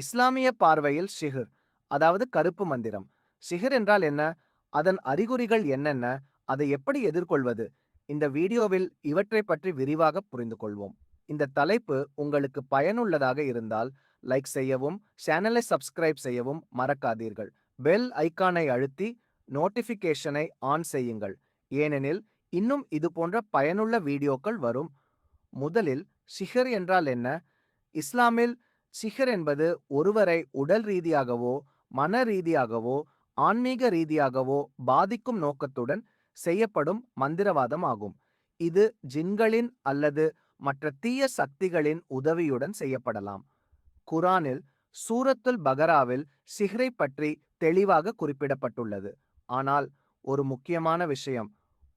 இஸ்லாமிய பார்வையில் ஷிஹர் அதாவது கருப்பு மந்திரம். ஷிஹர் என்றால் என்ன? அதன் அறிகுறிகள் என்னென்ன? அதை எப்படி எதிர்கொள்வது? இந்த வீடியோவில் இவற்றை பற்றி விரிவாக புரிந்து கொள்வோம் இந்த தலைப்பு உங்களுக்கு பயனுள்ளதாக இருந்தால் லைக் செய்யவும் சேனலை சப்ஸ்கிரைப் செய்யவும் மறக்காதீர்கள். பெல் ஐகானை அழுத்தி நோட்டிஃபிகேஷனை ஆன் செய்யுங்கள். ஏனெனில் இன்னும் இது போன்ற பயனுள்ள வீடியோக்கள் வரும். முதலில் சிஹர் என்றால் என்ன? இஸ்லாமில் சிகர் என்பது ஒருவரை உடல் ரீதியாகவோ மன ரீதியாகவோ ஆன்மீக ரீதியாகவோ பாதிக்கும் நோக்கத்துடன் செய்யப்படும் மந்திரவாதம் ஆகும். இது ஜின்களின் அல்லது மற்ற தீய சக்திகளின் உதவியுடன் செய்யப்படலாம். குரானில் சூரத்துல் பகராவில் சிஹ்ரை பற்றி தெளிவாக குறிப்பிடப்பட்டுள்ளது. ஆனால் ஒரு முக்கியமான விஷயம்.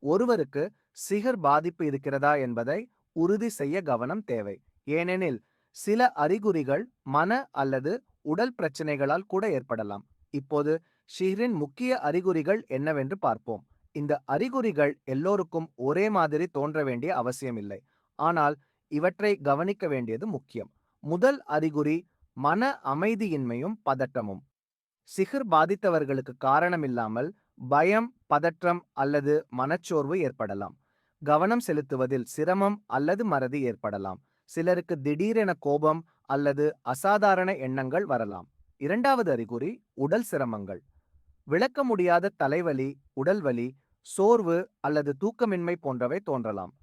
ஒருவருக்கு சிகர் பாதிப்பு இருக்கிறதா என்பதை உறுதி செய்ய கவனம் தேவை. ஏனெனில் சில அறிகுறிகள் மன அல்லது உடல் பிரச்சனைகளால் கூட ஏற்படலாம். இப்போது ஷிஹரின் முக்கிய அறிகுறிகள் என்னவென்று பார்ப்போம். இந்த அறிகுறிகள் எல்லோருக்கும் ஒரே மாதிரி தோன்ற வேண்டிய அவசியமில்லை ஆனால் இவற்றை கவனிக்க வேண்டியது முக்கியம். முதல் அறிகுறி மன அமைதியின்மையும் பதட்டமும். சிகர் பாதித்தவர்களுக்கு காரணமில்லாமல் பயம் பதற்றம் அல்லது மனச்சோர்வு ஏற்படலாம். கவனம் செலுத்துவதில் சிரமம் அல்லது மறதி ஏற்படலாம். சிலருக்கு திடீரென கோபம் அல்லது அசாதாரண எண்ணங்கள் வரலாம். இரண்டாவது அறிகுறி உடல் சிரமங்கள். விளக்க முடியாத தலைவலி உடல்வலி சோர்வு அல்லது தூக்கமின்மை போன்றவை தோன்றலாம்.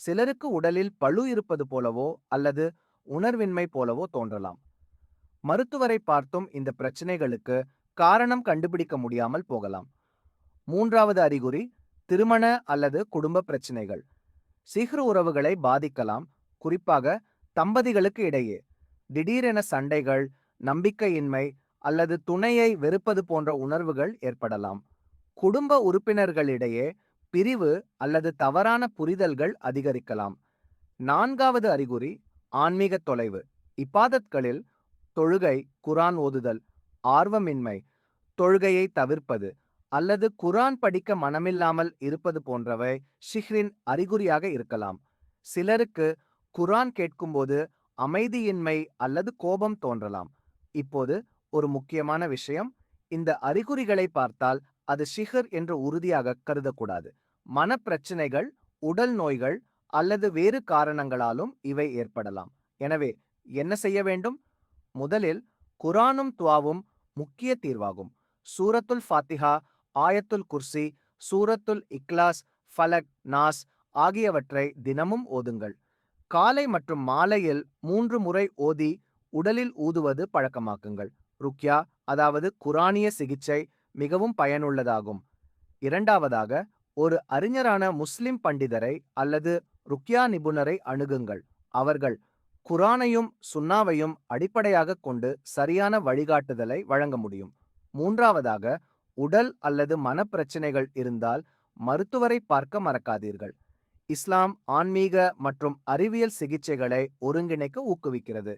சிலருக்கு உடலில் பழு இருப்பது போலவோ அல்லது உணர்வின்மை போலவோ தோன்றலாம். மருத்துவரை பார்த்தும் இந்த பிரச்சனைகளுக்கு காரணம் கண்டுபிடிக்க முடியாமல் போகலாம். மூன்றாவது அறிகுறி திருமண அல்லது குடும்ப பிரச்சனைகள். சீக்கிர உறவுகளை பாதிக்கலாம் குறிப்பாக தம்பதிகளுக்கு இடையே. திடீரென சண்டைகள் நம்பிக்கையின்மை அல்லது துணையை வெறுப்பது போன்ற உணர்வுகள் ஏற்படலாம். குடும்ப உறுப்பினர்களிடையே பிரிவு அல்லது தவறான புரிதல்கள் அதிகரிக்கலாம். நான்காவது அறிகுறி ஆன்மீக தொலைவு. இப்பாதத்களில் தொழுகை குரான் ஓதுதல் ஆர்வமின்மை தொழுகையை தவிர்ப்பது அல்லது குரான் படிக்க மனமில்லாமல் இருப்பது போன்றவை ஷிஹ்ரின் அறிகுறியாக இருக்கலாம். சிலருக்கு குரான் கேட்கும்போது அமைதியின்மை அல்லது கோபம் தோன்றலாம். இப்போது ஒரு முக்கியமான விஷயம். இந்த அறிகுறிகளை பார்த்தால் அது ஷிஹர் என்று உறுதியாக கருதக்கூடாது. மனப்பிரச்சனைகள் உடல் நோய்கள் அல்லது வேறு காரணங்களாலும் இவை ஏற்படலாம். எனவே என்ன செய்ய வேண்டும்? முதலில் குரானும் துவாவும் முக்கிய தீர்வாகும். சூரத்துல் ஃபாத்திஹா ஆயத்துல் குர்சி சூரத்துல் இக்லாஸ் ஃபலக் நாஸ் ஆகியவற்றை தினமும் ஓதுங்கள். காலை மற்றும் மாலையில் மூன்று முறை ஓதி உடலில் ஊதுவது பழக்கமாக்குங்கள். ருக்யா அதாவது குரானிய சிகிச்சை மிகவும் பயனுள்ளதாகும். இரண்டாவதாக ஒரு அறிஞரான முஸ்லிம் பண்டிதரை அல்லது ருக்யா நிபுணரை அணுகுங்கள். அவர்கள் குரானையும் சுன்னாவையும் அடிப்படையாக கொண்டு சரியான வழிகாட்டுதலை வழங்க முடியும். மூன்றாவதாக உடல் அல்லது மனப்பிரச்சனைகள் இருந்தால் மருத்துவரை பார்க்க மறக்காதீர்கள். இஸ்லாம் ஆன்மீக மற்றும் அறிவியல் சிகிச்சைகளை ஒருங்கிணைக்க ஊக்குவிக்கிறது.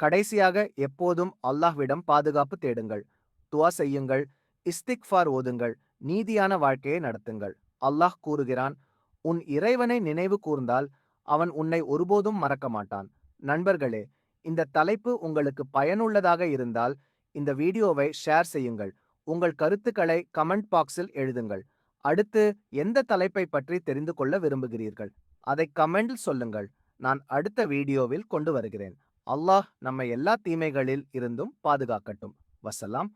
கடைசியாக எப்போதும் அல்லாஹ்விடம் பாதுகாப்பு தேடுங்கள். துவா செய்யுங்கள். இஸ்திக்ஃபார் ஓதுங்கள். நீதியான வாழ்க்கையை நடத்துங்கள். அல்லாஹ் கூறுகிறான் உன் இறைவனை நினைவு கூர்ந்தால் அவன் உன்னை ஒருபோதும் மறக்க மாட்டான். நண்பர்களே இந்த தலைப்பு உங்களுக்கு பயனுள்ளதாக இருந்தால் இந்த வீடியோவை ஷேர் செய்யுங்கள். உங்கள் கருத்துக்களை கமெண்ட் பாக்ஸில் எழுதுங்கள். அடுத்து எந்த தலைப்பை பற்றி தெரிந்து கொள்ள விரும்புகிறீர்கள்? அதை கமெண்டில் சொல்லுங்கள். நான் அடுத்த வீடியோவில் கொண்டு வருகிறேன். அல்லாஹ் நம்மை எல்லா தீமைகளில் இருந்தும் பாதுகாக்கட்டும். வசலாம்.